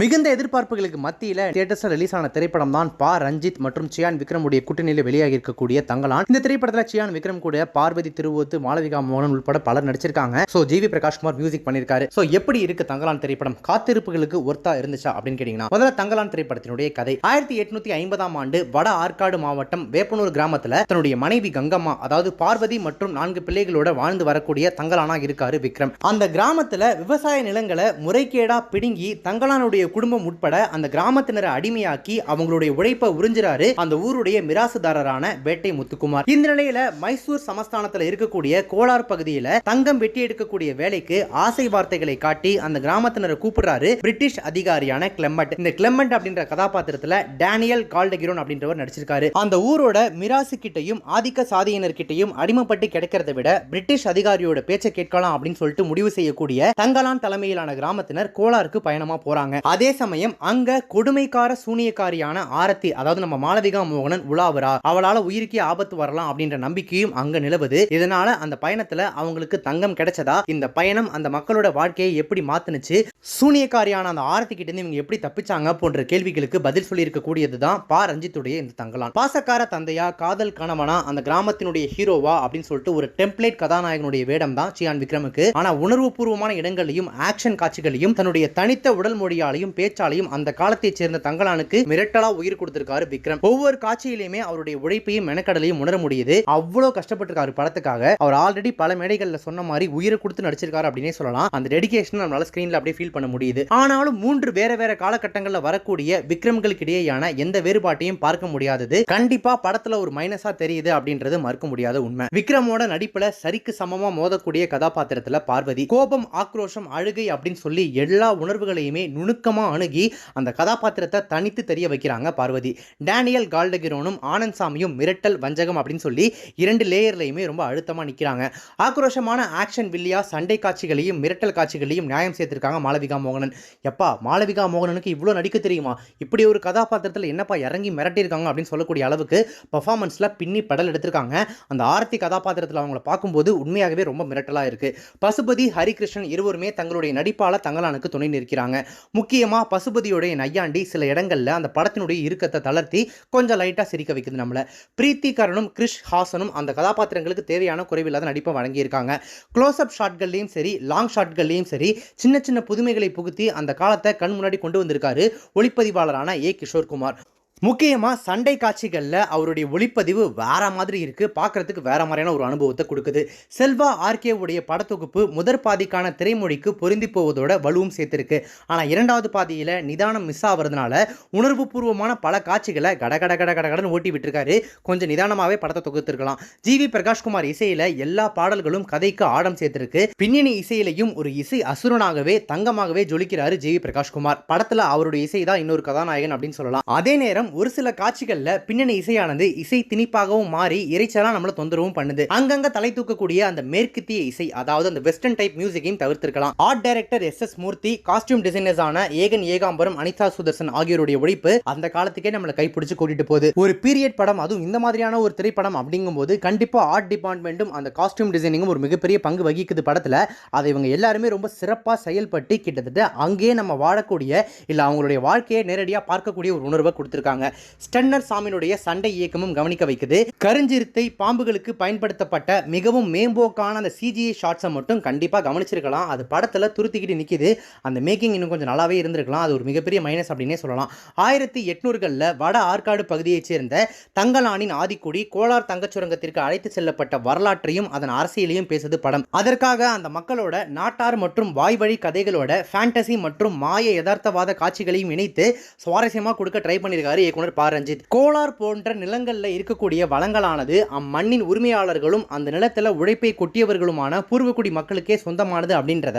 மிகுந்த எதிர்பார்ப்புகளுக்கு மத்தியில் தியேட்டர்ஸில் ரிலீஸ் ஆன திரைப்படம் தான் பா. ரஞ்சித் மற்றும் சியான் விக்ரமுடைய கூட்டணியில் வெளியாகி இருக்கக்கூடிய தங்கலான். இந்த திரைப்படத்தில் சியான் விக்ரம் கூட பார்வதி திருவோத்து மாளவிகா மோகன் உட்பட பலர் நடிச்சிருக்காங்க. ஸோ ஜிவி பிரகாஷ்குமார் மியூசிக் பண்ணியிருக்காரு. ஸோ எப்படி இருக்கு தங்கலான் திரைப்படம்? காத்திருப்புகளுக்கு ஒர்த்தா இருந்துச்சா அப்படின்னு கேட்டீங்கன்னா முதல்ல தங்கலான் திரைப்படத்தினுடைய கதை. ஆயிரத்தி எட்நூத்தி ஐம்பதாம் ஆண்டு வட ஆற்காடு மாவட்டம் வேப்பனூர் கிராமத்தில் தன்னுடைய மனைவி கங்கம்மா அதாவது பார்வதி மற்றும் நான்கு பிள்ளைகளோட வாழ்ந்து வரக்கூடிய தங்கலானா இருக்காரு விக்ரம். அந்த கிராமத்தில் விவசாய நிலங்களை முறைகேடா பிடுங்கி தங்கலானுடைய குடும்பம் உட்பட அந்த கிராமத்தினரை அடிமையாக்கி அவங்களுடைய உழைப்பை உறிஞ்சிறாரு அந்த ஊருடைய மிராசுதாரரான வேட்டை முத்துக்குமார். இந்த நிலையில மைசூர் சமஸ்தானத்தில் இருக்கக்கூடிய கோலார் பகுதியில தங்கம் வெட்டி எடுக்கக்கூடிய வேலைக்கு ஆசை வார்த்தைகளை காட்டி அந்த கிராமத்தினரை கூப்பிடுறாரு பிரிட்டிஷ் அதிகாரியான கிளெமட் இந்த கிளெமட் அப்படின்ற கதாபாத்திரத்துல டேனியல் கால்டகிரோன் அப்படின்றவர் நடிச்சிருக்காரு. அந்த ஊரோட மிராசு கிட்டையும் ஆதிக்க சாதியினர்கிட்டையும் அடிமைப்பட்டு கிடைக்கிறத விட பிரிட்டிஷ் அதிகாரியோட பேச்சை கேட்கலாம் அப்படின்னு சொல்லிட்டு முடிவு செய்யக்கூடிய தங்கலான் தலைமையிலான கிராமத்தினர் கோலாருக்கு பயணமா போறாங்க. அதே சமயம் அங்க கொடுமைக்கார சூனியக்காரியான ஆரத்தி அதாவது நம்ம மாளவிகா மோகனன் உலாவரா அவளால உயிருக்கே ஆபத்து வரலாம் அப்படின்ற நம்பிக்கையும் அங்க நிலவுது. இதனால அந்த பயணத்துல அவங்களுக்கு தங்கம் கிடைச்சதா? இந்த பயணம் அந்த மக்களோட வாழ்க்கையை எப்படி மாத்துனுச்சு? சூனியக்காரியான அந்த ஆரத்தி கிட்ட இருந்து இவங்க எப்படி தப்பிச்சாங்க போன்ற கேள்விகளுக்கு பதில் சொல்லியிருக்க இருக்கக்கூடியது தான் பா. ரஞ்சித்துடைய இந்த தங்கலான் பாசக்கார தந்தையா காதல் கணவனா அந்த கிராமத்தினுடைய ஹீரோவா அப்படின்னு சொல்லிட்டு ஒரு டெம்ப்ளேட் கதாநாயகனுடைய வேடம் தான் சியான் விக்ரமுக்கு. ஆனா உணர்வுபூர்வமான இடங்களையும் ஆக்ஷன் காட்சிகளையும் தன்னுடைய தனித்த உடல் மொழியாலையும் பேச்சாலையும் அந்த காலத்தைச் சேர்ந்த தங்கலானுக்கு மிரட்டலா உயிர் கொடுத்திருக்காரு விக்ரம். ஒவ்வொரு காட்சியிலையுமே அவருடைய உழைப்பையும் மெனக்கடலையும் உணர முடியுது. அவ்வளவு கஷ்டப்பட்டிருக்காரு படத்துக்காக. அவர் ஆல்ரெடி பல மேடைகள்ல சொன்ன மாதிரி உயிரை கொடுத்து நடிச்சிருக்காரு அப்படின்னே சொல்லலாம். அந்த டெடிகேஷன் நம்மளால ஸ்கிரீன்ல அப்படியே ஃபீல் பண்ண முடியுது. ஆனாலும் மூன்று வேற வேற காலகட்டங்களில் வரக்கூடிய விக்ரம்களுக்கு இடையேயான எந்த வேறுபாட்டையும் பார்க்க முடியாதது. கண்டிப்பா படத்துல ஒரு மைனஸா தெரியுது அப்படின்றது மறுக்க முடியாத உண்மை. விக்ரமோட நடிப்புல சரிக்கு சமமா மோதக்கூடிய கதாபாத்திரத்துல பார்வதி. கோபம் ஆக்ரோஷம் அழுகை அப்படின்னு சொல்லி எல்லா உணர்வுகளையுமே நுணுக்கமா அணுகி அந்த கதாபாத்திரத்தை தனித்து தெரிய வைக்கிறாங்க பார்வதி. டேனியல் கால்டகிரோனும் ஆனந்த் சாமியும் மிரட்டல் வஞ்சகம் அப்படின்னு சொல்லி இரண்டு லேயர்லையுமே ரொம்ப அழுத்தமா நிக்கிறாங்க. ஆக்ரோஷமான ஆக்ஷன் வில்லியா சண்டை காட்சிகளையும் மிரட்டல் காட்சிகளையும் நியாயம் சேர்த்திருக்காங்க மாளவிகா மோகனன். எப்பா மாளவிகா மோகனனுக்கு இவ்வளோ நடிக்க தெரியுமா? இப்படி ஒரு கதாபாத்திரத்தில் என்னப்பா இறங்கி மிரட்டியிருக்காங்க அப்படின்னு சொல்லக்கூடிய அளவுக்கு பர்ஃபார்மன்ஸில் பின்னி படல் எடுத்திருக்காங்க. அந்த ஆரத்தி கதாபாத்திரத்தில் அவங்கள பார்க்கும்போது உண்மையாகவே ரொம்ப மிரட்டலாக இருக்கு. பசுபதி ஹரிகிருஷ்ணன் இருவருமே தங்களுடைய நடிப்பால் தங்கலானுக்கு துணை நிற்கிறாங்க. முக்கிய முக்கியமாக பசுபதியுடைய நையாண்டி சில இடங்களில் அந்த படத்தினுடைய இறுக்கத்தை தளர்த்தி கொஞ்சம் லைட்டாக சிரிக்க வைக்குது நம்மளை. பிரீத்திகரனும் கிரிஷ் ஹாசனும் அந்த கதாபாத்திரங்களுக்கு தேவையான குறைவில்லாத நடிப்பை வழங்கியிருக்காங்க. க்ளோஸ்அப் ஷாட்கள்லையும் சரி லாங் ஷாட்கள்லையும் சரி சின்ன சின்ன புதுமைகளை புகுத்தி அந்த காலத்தை கண் முன்னாடி கொண்டு வந்திருக்காரு ஒளிப்பதிவாளரான ஏ கிஷோர்குமார் முக்கியமாக சண்டை காட்சிகளில் அவருடைய ஒளிப்பதிவு வேற மாதிரி இருக்குது பார்க்குறதுக்கு வேற மாதிரியான ஒரு அனுபவத்தை கொடுக்குது. செல்வா ஆர்கேவுடைய படத்தொகுப்பு முதற் பாதிக்கான திரைமொழிக்கு பொருந்தி போவதோட வலுவும் சேர்த்துருக்கு. ஆனால் இரண்டாவது பாதியில் நிதானம் மிஸ் ஆகிறதுனால உணர்வுபூர்வமான பல காட்சிகளை கட கட கட கட ஓட்டி விட்டுருக்காரு. கொஞ்சம் நிதானமாகவே படத்தை தொகுத்திருக்கலாம். ஜிவி பிரகாஷ்குமார் இசையில் எல்லா பாடல்களும் கதைக்கு ஆடம் சேர்த்துருக்கு. பின்னணி இசையிலையும் ஒரு இசை அசுரனாகவே தங்கமாகவே ஜொலிக்கிறாரு ஜிவி பிரகாஷ்குமார். படத்தில் அவருடைய இசை தான் இன்னொரு கதாநாயகன் அப்படின்னு சொல்லலாம். அதே நேரம் ஒரு சில காட்சிகளில் பின்னணி இசையானது இசை திணிப்பாகவும் மாறி இறைச்சலா நம்மள தொந்தரவும் பண்ணுது. அங்கங்க தலை தூக்கக்கூடிய அந்த மேற்கத்திய இசை அதாவது அந்த வெஸ்டர்ன் டைப் மியூசிக்கையும் தவிர்த்திருக்கலாம். Art director S S Moorthy costume டிசைனர்ஸான Egan Ekambaram Anitha Sudarshan ஆகியோருடைய உழைப்பு அந்த காலத்துக்கே நம்மளை கைப்பிடிச்சு கூட்டிட்டு போகுது. ஒரு பீரியட் படம் அதுவும் இந்த மாதிரியான ஒரு திரைப்படம் அப்படிங்கும்போது கண்டிப்பா ஆர்ட் டிபார்ட்மெண்ட்டும் அந்த காஸ்டியூம் டிசைனிங்கும் ஒரு மிகப்பெரிய பங்கு வகிக்குது படத்துல. அதை இவங்க எல்லாருமே ரொம்ப சிறப்பாக செயல்பட்டு கிட்டத்தட்ட அங்கேயே நம்ம வாழக்கூடிய இல்லை அவங்களுடைய வாழ்க்கையை நேரடியாக பார்க்கக்கூடிய ஒரு உணர்வை கொடுத்துருக்காங்க. சொல்றாங்க ஸ்டன்னர் சாமியினுடைய சண்டை இயக்கமும் கவனிக்க வைக்குது. கருஞ்சிறுத்தை பாம்புகளுக்கு பயன்படுத்தப்பட்ட மிகவும் மேம்போக்கான அந்த சிஜிஐ ஷார்ட்ஸை மட்டும் கண்டிப்பாக கவனிச்சிருக்கலாம். அது படத்தில் துருத்திக்கிட்டு நிற்கிது அந்த மேக்கிங் இன்னும் கொஞ்சம் நல்லாவே இருந்திருக்கலாம். அது ஒரு மிகப்பெரிய மைனஸ் அப்படின்னே சொல்லலாம். ஆயிரத்தி எட்நூறுகளில் வட ஆற்காடு பகுதியைச் சேர்ந்த தங்கலானின் ஆதிக்குடி கோலார் தங்கச்சுரங்கத்திற்கு அழைத்து செல்லப்பட்ட வரலாற்றையும் அதன் அரசியலையும் பேசுது படம். அதற்காக அந்த மக்களோட நாட்டார் மற்றும் வாய்வழி கதைகளோட ஃபேண்டசி மற்றும் மாய யதார்த்தவாத காட்சிகளையும் இணைத்து சுவாரஸ்யமாக கொடுக்க ட்ரை பண்ணியிருக்காரு இயக்குனர் ப. ரஞ்சித். கோலார் போன்ற நிலங்களில் இருக்கக்கூடிய வளங்களானது அம்மண்ணின் உரிமையாளர்களும் அந்த நிலத்தில் உழைப்பை கொட்டியவர்களுமான பூர்வக்குடி மக்களுக்கே சொந்தமானது அப்படின்றத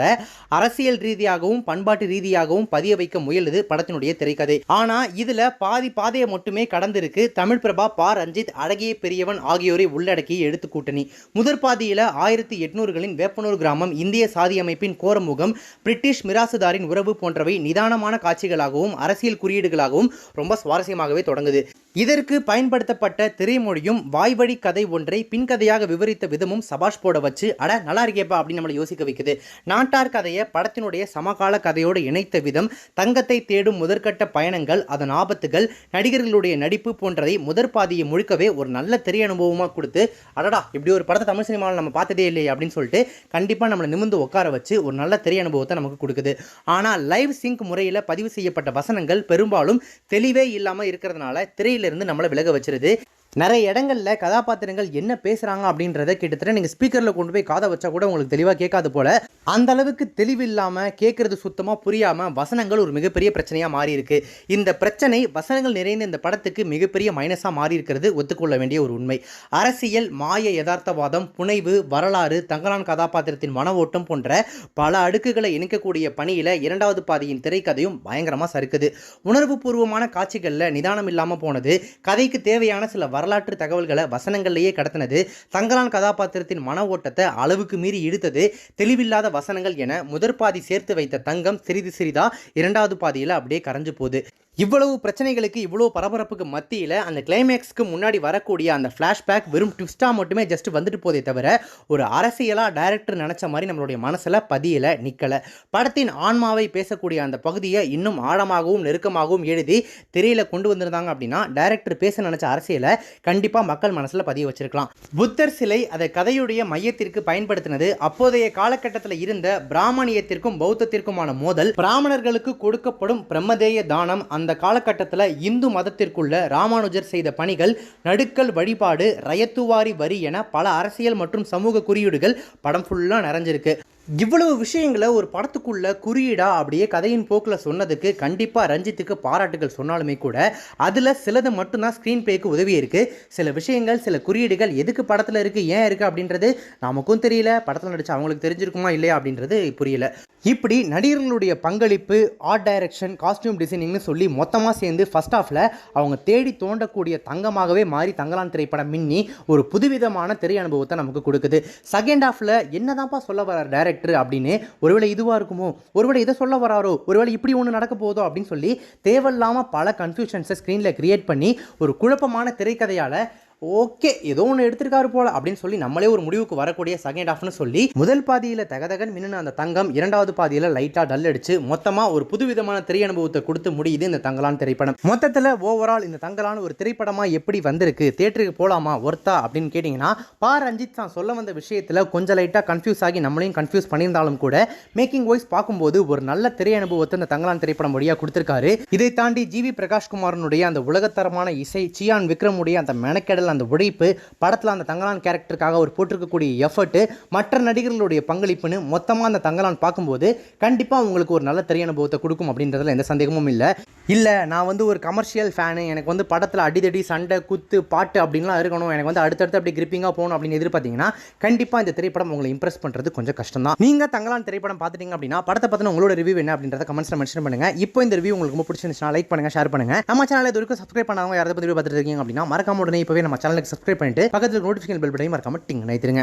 அரசியல் ரீதியாகவும் பண்பாட்டு ரீதியாகவும் பதிய வைக்க முயலுது படத்தினுடைய திரைக்கதை. ஆனால் இதில் பாதி பாதையை மட்டுமே கடந்திருக்கு தமிழ் பிரபா ப. ரஞ்சித் அழகிய பெரியவன் ஆகியோரை உள்ளடக்கிய எழுத்து கூட்டணி. முதற் பாதியில் ஆயிரத்தி எட்நூறுகளின் வேப்பனூர் கிராமம் இந்திய சாதி அமைப்பின் கோரமுகம் பிரிட்டிஷ் மிராசுதாரின் உறவு போன்றவை நிதானமான காட்சிகளாகவும் அரசியல் குறியீடுகளாகவும் ரொம்ப சுவாரஸ்யமாகவே தொடங்குது. இதற்கு பயன்படுத்தப்பட்ட திரைமொழியும் வாய்வழி கதை ஒன்றை பின்கதையாக விவரித்த விதமும் சபாஷ் போட வச்சு அட நல்லா இருக்கேப்பா அப்படின்னு நம்மளை யோசிக்க வைக்குது. நாட்டார் கதையை படத்தினுடைய சமகால கதையோடு இணைத்த விதம் தங்கத்தை தேடும் முதற்கட்ட பயணங்கள் அதன் ஆபத்துகள் நடிகர்களுடைய நடிப்பு போன்றதை முதற் பாதியை முழுக்கவே ஒரு நல்ல திரை அனுபவமாக கொடுத்து அடடா இப்படி ஒரு படத்தை தமிழ் சினிமாவில் நம்ம பார்த்ததே இல்லையே அப்படின்னு சொல்லிட்டு கண்டிப்பாக நம்மளை நிமிர்ந்து உட்கார வச்சு ஒரு நல்ல திரை அனுபவத்தை நமக்கு கொடுக்குது. ஆனால் லைவ் சிங்க் முறையில் பதிவு செய்யப்பட்ட வசனங்கள் பெரும்பாலும் தெளிவே இல்லாமல் இருக்கிறதுனால திரையில் இருந்து நம்மளை விலக வச்சிருது. நிறைய இடங்களில் கதாபாத்திரங்கள் என்ன பேசுகிறாங்க அப்படின்றத கிட்டத்தட்ட நீங்கள் ஸ்பீக்கரில் கொண்டு போய் காதை வச்சா கூட உங்களுக்கு தெளிவாக கேட்காது போல. அந்த அளவுக்கு தெளிவு இல்லாமல் கேட்குறது சுத்தமாக புரியாமல் வசனங்கள் ஒரு மிகப்பெரிய பிரச்சனையாக மாறி இருக்கு இந்த பிரச்சனை வசனங்கள் நிறைந்த இந்த படத்துக்கு மிகப்பெரிய மைனஸாக மாறி இருக்கிறது ஒத்துக்கொள்ள வேண்டிய ஒரு உண்மை. அரசியல் மாய யதார்த்தவாதம் புனைவு வரலாறு தங்கலான் கதாபாத்திரத்தின் மன ஓட்டம் போன்ற பல அடுக்குகளை இணைக்கக்கூடிய பணியில் இரண்டாவது பாதியின் திரைக்கதையும் பயங்கரமாக சறுக்குது. உணர்வுபூர்வமான காட்சிகளில் நிதானம் இல்லாமல் போனது கதைக்கு தேவையான சில வரலாற்று தகவல்களை வசனங்கள்லேயே கடத்தினது. தங்கலான் கதாபாத்திரத்தின் மன ஓட்டத்தை அளவுக்கு மீறி இழுத்தது. தெளிவில்லாத வசனங்கள் என முதற் பாதி சேர்த்து வைத்த தங்கம் சிறிது சிறிதா இரண்டாவது பாதியில் அப்படியே கரைஞ்சு போகுது. இவ்வளவு பிரச்சனைகளுக்கு இவ்வளோ பரபரப்புக்கு மத்தியில் அந்த கிளைமேக்ஸ்க்கு முன்னாடி வரக்கூடிய அந்த ஃப்ளாஷ்பேக் வெறும் ட்விஸ்ட்டாக மட்டுமே ஜஸ்ட் வந்துட்டு போதே தவிர ஒரு அரசியலாக டைரக்டர் நினச்ச மாதிரி நம்மளுடைய மனசில் பதியலை நிற்கலை படத்தின் ஆன்மாவை பேசக்கூடிய அந்த பகுதியை இன்னும் ஆழமாகவும் நெருக்கமாகவும் எழுதி திரையில் கொண்டு வந்திருந்தாங்க அப்படின்னா டைரக்டர் பேச நினச்ச அரசியலை கண்டிப்பாக மக்கள் மனசில் பதிய வச்சிருக்கலாம். புத்தர் சிலை அதை கதையுடைய மையத்திற்கு பயன்படுத்தினது அப்போதைய காலகட்டத்தில் இருந்த பிராமணியத்திற்கும் பௌத்தத்திற்குமான மோதல். பிராமணர்களுக்கு கொடுக்கப்படும் பிரம்மதேய தானம் அந்த காலகட்டத்தில் இந்து மதத்திற்குள்ள ராமானுஜர் செய்த பணிகள் நடுக்கல் வழிபாடு ரயத்துவாரி வரி என பல அரசியல் மற்றும் சமூக குறியீடுகள் படம் ஃபுல்லாக நிறைஞ்சிருக்கு. இவ்வளவு விஷயங்களை ஒரு படத்துக்குள்ள குறியீடா அப்படியே கதையின் போக்கில் சொன்னதுக்கு கண்டிப்பாக ரஞ்சித்துக்கு பாராட்டுகள் சொன்னாலுமே கூட அதில் சிலது மட்டும்தான் ஸ்க்ரீன் பிளேக்கு உதவி இருக்கு. சில விஷயங்கள் சில குறியீடுகள் எதுக்கு படத்தில் இருக்கு ஏன் இருக்கு அப்படின்றது நமக்கும் தெரியல. படத்தில் நடிச்சு அவங்களுக்கு தெரிஞ்சிருக்குமா இல்லையா அப்படின்றது புரியல. இப்படி நடிகர்களுடைய பங்களிப்பு ஆர்ட் டைரக்ஷன் காஸ்டியூம் டிசைனிங்னு சொல்லி மொத்தமாக சேர்ந்து ஃபர்ஸ்ட் ஆஃபில் அவங்க தேடி தோண்டக்கூடிய தங்கமாகவே மாறி தங்கலான் திரைப்படம் மின்னி ஒரு புதுவிதமான திரை அனுபவத்தை நமக்கு கொடுக்குது. செகண்ட் ஆஃபில் என்னதான்ப்பா சொல்ல வர வரார் டைரக்டர் அப்படின்னு ஒருவேளை இதுவாக இருக்குமோ? ஒருவேளை இதை சொல்ல வராரோ? ஒருவேளை இப்படி ஒன்று நடக்க போதோ? அப்படின்னு சொல்லி தேவையில்லாமல் பல கன்ஃபியூஷன்ஸை ஸ்க்ரீனில் கிரியேட் பண்ணி ஒரு குழப்பமான திரைக்கதையால் ஓகே ஏதோ ஒன்று எடுத்திருக்காரு போல அப்படின்னு சொல்லி நம்மளே ஒரு முடிவுக்கு வரக்கூடிய செகண்ட் ஹாஃப்னு சொல்லி முதல் பாதியில் தகதகன் மின்னு அந்த தங்கம் இரண்டாவது பாதியில் லைட்டாக டல் அடிச்சு மொத்தமாக ஒரு புதுவிதமான திரை அனுபவத்தை கொடுத்து முடியுது இந்த தங்கலான் திரைப்படம். மொத்தத்தில் ஓவரால் இந்த தங்கலான் ஒரு திரைப்படமாக எப்படி வந்திருக்கு தேட்டருக்கு போகலாமா ஒர்த்தா அப்படின்னு கேட்டிங்கன்னா பா. ரஞ்சித் தான் சொல்ல வந்த விஷயத்தில் கொஞ்சம் லைட்டாக கன்ஃபியூஸ் ஆகி நம்மளையும் கன்ஃபியூஸ் பண்ணியிருந்தாலும் கூட மேக்கிங் வாய்ஸ் பார்க்கும்போது ஒரு நல்ல திரை அனுபவத்தை இந்த தங்கலான் திரைப்படம் வழியாக கொடுத்துருக்காரு. இதை தாண்டி ஜிவி பிரகாஷ்குமாரனுடைய அந்த உலகத்தரமான இசை சியான் விக்ரமுடைய அந்த மெனக்கெடல் அந்த உழைப்பு படத்தில் அந்த தங்கலான் கேரக்டருக்காக அவர் போட்டிருக்கக்கூடிய எஃபர்ட்டு மற்ற நடிகர்களுடைய பங்களிப்புன்னு மொத்தமாக அந்த தங்கலான் பார்க்கும்போது கண்டிப்பாக உங்களுக்கு ஒரு நல்ல திரை அனுபவத்தை கொடுக்கும் அப்படின்றதுல எந்த சந்தேகமும் இல்லை. இல்லை நான் வந்து ஒரு கமர்ஷியல் ஃபேனு எனக்கு வந்து படத்தில் அடிதடி சண்டை குத்து பாட்டு அப்படின்லாம் இருக்கணும். எனக்கு வந்து அடுத்தடுத்து அப்படி கிரிப்பிங்காக போகணும் அப்படின்னு எதிர்பார்த்தீங்கன்னா கண்டிப்பாக இந்த திரைப்படம் உங்களை இம்ப்ரெஸ் பண்ணுறது கொஞ்சம் கஷ்டம் தான் நீங்கள் தங்கலான் திரைப்படம் பார்த்துட்டீங்க அப்படின்னா படத்தை பற்றின உங்களோட ரிவ்யூ என்ன அப்படின்றத கமெண்ட்ஸில் மென்ஷன் பண்ணுங்க. இப்போ இந்த ரிவ்யூ உங்களுக்கு ரொம்ப பிடிச்சிருந்துச்சுன்னா லைக் பண்ணுங்க ஷேர் பண்ணுங்க. நம்ம சேனல் இது வரைக்கும் சப்ஸ்கிரைப் பண்ணாதவங்க யாராவது பற்றி பார்த்துட்டு இருக்கீங்க அப்படின்னா மறக்காம உடனே இப்போவே நம்ம சேனலுக்கு சப்ஸ்கிரைப் பண்ணிட்டு பக்கத்தில் நோட்டிஃபிகேஷன் பெல் பட்டையும் மறக்காம டிங் நினைத்துருங்க